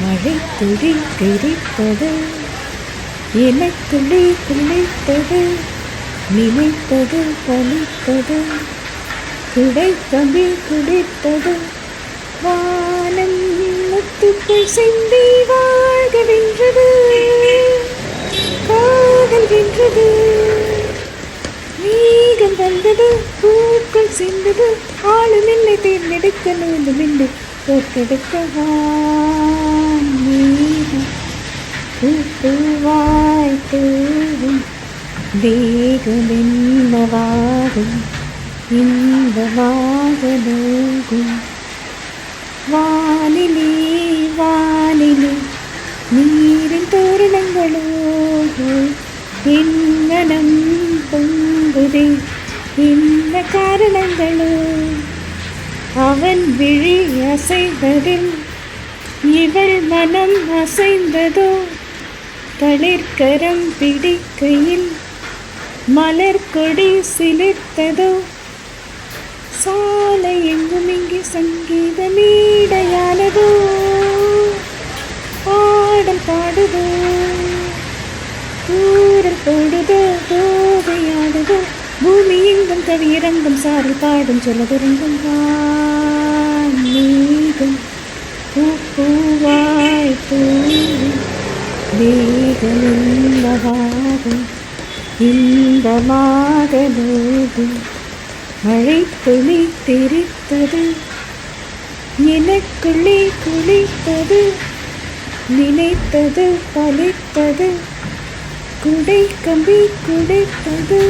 மழை துளி தெரித்தது எனக்குள்ளே குளித்தது நினைத்தது பலித்தது குடை கம்பி குடித்தது. வானம் முத்துக்கள் செந்தி வாழ்க வென்றது. காதல் வென்றது. மேகம் வந்தது பூக்கள் சென்றது ஆளுமில்லை தேர்ந்தெடுக்க நூலும் இல்லை தோற்கெடுக்க மேகம் பூ பூவாய் இன்பமாக நோகும் வானிலே வானிலே நீரின் தோரணங்களோடு என்னனம் பொங்குதே. என்ன காரணங்களோ அவன் விழி அசைவதில் இவள் மனம் அசைந்ததோ? தளிர்கரம் பிடிக்கையில் மலர் கொடி சிலிர்த்ததோ? சாலை எங்கும் இங்கு சங்கீத மீடையானதோ? பாடல் பாடுதோ? ஊரல் போடுதோ? தோகையாடுதோ பூமி எங்கும் கவி இறங்கும் சாரல் பாடும் சொல்லதுறங்கும் நீ வேகம் இன்பமாகும் இன்பமாக நோகும் மழை துளி தெரித்தது. எனக்குள்ளே குளித்தது நினைத்தது பழித்தது குடை கம்பி குடைத்தது.